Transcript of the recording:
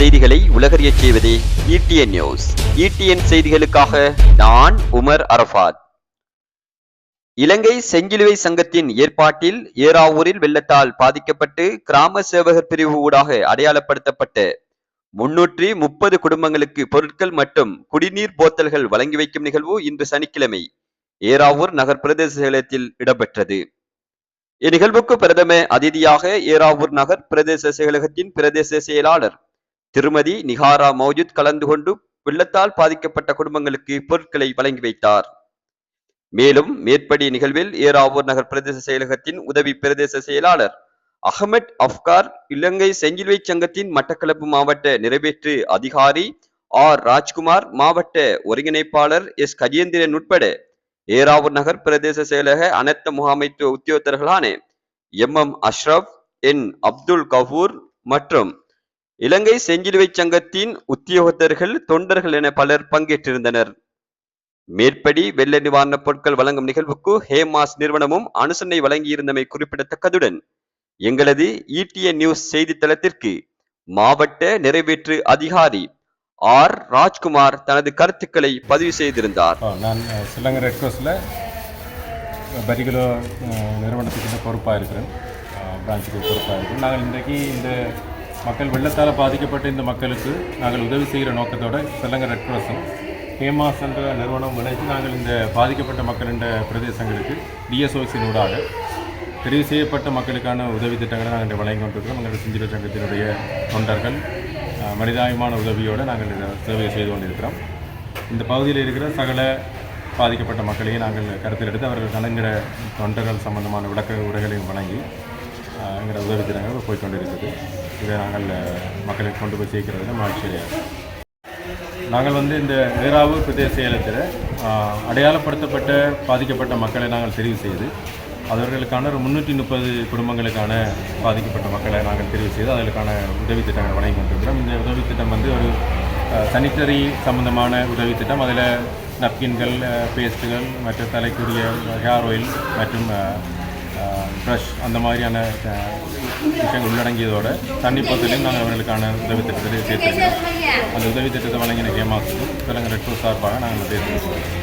செய்திகளை உலகறியச் செய்வதே இடிஎன் நியூஸ் இடிஎன் செய்திகளுக்காக நான் உமர் அரபாத் இலங்கை செஞ்சிலுவை சங்கத்தின் ஏற்பாட்டில் ஏராவூரில் வெள்ளத்தால் பாதிக்கப்பட்டு கிராம சேவகர் பிரிவு ஊடாக அடையாளப்படுத்தப்பட்ட முன்னூற்றி முப்பது குடும்பங்களுக்கு பொருட்கள் மற்றும் குடிநீர் போத்தல்கள் வழங்கி வைக்கும் நிகழ்வு இன்று சனிக்கிழமை ஏறாவூர் நகர் பிரதேச செயலகத்தில் இடம்பெற்றது. இந்நிகழ்வுக்கு பிரதம அதிதியாக ஏறாவூர் நகர் பிரதேச செயலகத்தின் பிரதேச செயலாளர் திருமதி நிகாரா மௌஜூத் கலந்து கொண்டு வெள்ளத்தால் பாதிக்கப்பட்ட குடும்பங்களுக்கு பொருட்களை வழங்கி வைத்தார். மேலும் மேற்படி நிகழ்வில் ஏறாவூர் நகர் பிரதேச செயலகத்தின் உதவி பிரதேச செயலாளர் அகமட் அப்கார் இலங்கை செஞ்சிலுவை சங்கத்தின் மட்டக்களப்பு மாவட்ட நிறைவேற்று அதிகாரி ஆர். ராஜ்குமார் மாவட்ட ஒருங்கிணைப்பாளர் எஸ். கஜேந்திரன் உட்பட ஏராவூர் நகர் பிரதேச செயலக அனர்த்த முகாமைத்துவ உத்தியோகத்தர்களான M. M. Ashraf N. Abdul Gafoor மற்றும் இலங்கை செஞ்சிலுவை சங்கத்தின் உத்தியோகத்தர்கள் தொண்டர்கள் என பலர் பங்கேற்றிருந்தனர். மேற்படி வெள்ள நிவாரணப் பொருட்கள் வழங்கும் நிகழ்வுக்கு ஹேமாஸ் நிறுவனமும் அனுசரணை வழங்கியிருந்தமை குறிப்பிடத்தக்கதுடன் எங்களது ஈட்டிய நியூஸ் செய்தித்தளத்திற்கு மாவட்ட நிறைவேற்று அதிகாரி ஆர். ராஜ்குமார் தனது கருத்துக்களை பதிவு செய்திருந்தார். நான் ரெட் கிராஸில் பரிகலோ நிறுவனத்துக்கு பொறுப்பாக இருக்கிறேன் பிரான்ச்சுக்கு பொறுப்பாக இருக்கிறேன் நாங்கள் இன்றைக்கு இந்த மக்கள் வெள்ளத்தால் பாதிக்கப்பட்ட இந்த மக்களுக்கு நாங்கள் உதவி செய்கிற நோக்கத்தோட செல்லங்க ரெட் கிராஸும் ஹேமாஸ் என்ற நிறுவனம் இணைத்து நாங்கள் இந்த பாதிக்கப்பட்ட மக்கள் என்ற பிரதேசங்களுக்கு டிஎஸ்ஓசின் ஊடாக தெரிவு செய்யப்பட்ட மக்களுக்கான உதவி திட்டங்களை நாங்கள் வழங்கி கொண்டிருக்கிறோம். எங்களுடைய சிஞ்சிர சங்கத்தினுடைய தொண்டர்கள் அஹ், மனிதாபிமான உதவியோடு நாங்கள் இதை சேவையை செய்து கொண்டிருக்கிறோம். இந்த பகுதியில் இருக்கிற சகல பாதிக்கப்பட்ட மக்களையும் நாங்கள் கருத்தில் எடுத்து அவர்கள் கணங்கிற தொண்டர்கள் சம்பந்தமான விளக்க உரைகளையும் வழங்கி எங்களோட உதவி திட்டங்கள் இருக்குது இதை நாங்கள் மக்களை மக்களுக்கு கொண்டு போய் சேர்க்கிறதுல மகிழ்ச்சியாக நாங்கள் வந்து இந்த ஏறாவூர் பிரதேச செயலத்தில் அடையாளப்படுத்தப்பட்ட பாதிக்கப்பட்ட மக்களை நாங்கள் தெரிவு செய்து அவர்களுக்கான ஒரு முந்நூற்றி முப்பது குடும்பங்களுக்கான பாதிக்கப்பட்ட மக்களை நாங்கள் தெரிவு செய்து அதற்கான உதவி திட்டங்கள் வழங்கி கொண்டிருக்கிறோம். இந்த உதவி திட்டம் வந்து ஒரு சனிட்டரி சம்பந்தமான உதவி திட்டம். அதில் நப்கின்கள் பேஸ்ட்டுகள் மற்றும் தலைக்குரிய ஹேர் ஆயில் மற்றும் ப்ரஷ் அந்த மாதிரியான விஷயங்கள் உள்ளடங்கியதோடு தண்ணி பத்திலையும் நாங்கள் அவர்களுக்கான உதவி திட்டத்தை சேர்த்துருக்கோம். அந்த உதவி திட்டத்தை வழங்கின கேமாஸுக்கும் தெலுங்கு ரெட் சார்பாக நாங்கள் பேசுகிறோம்.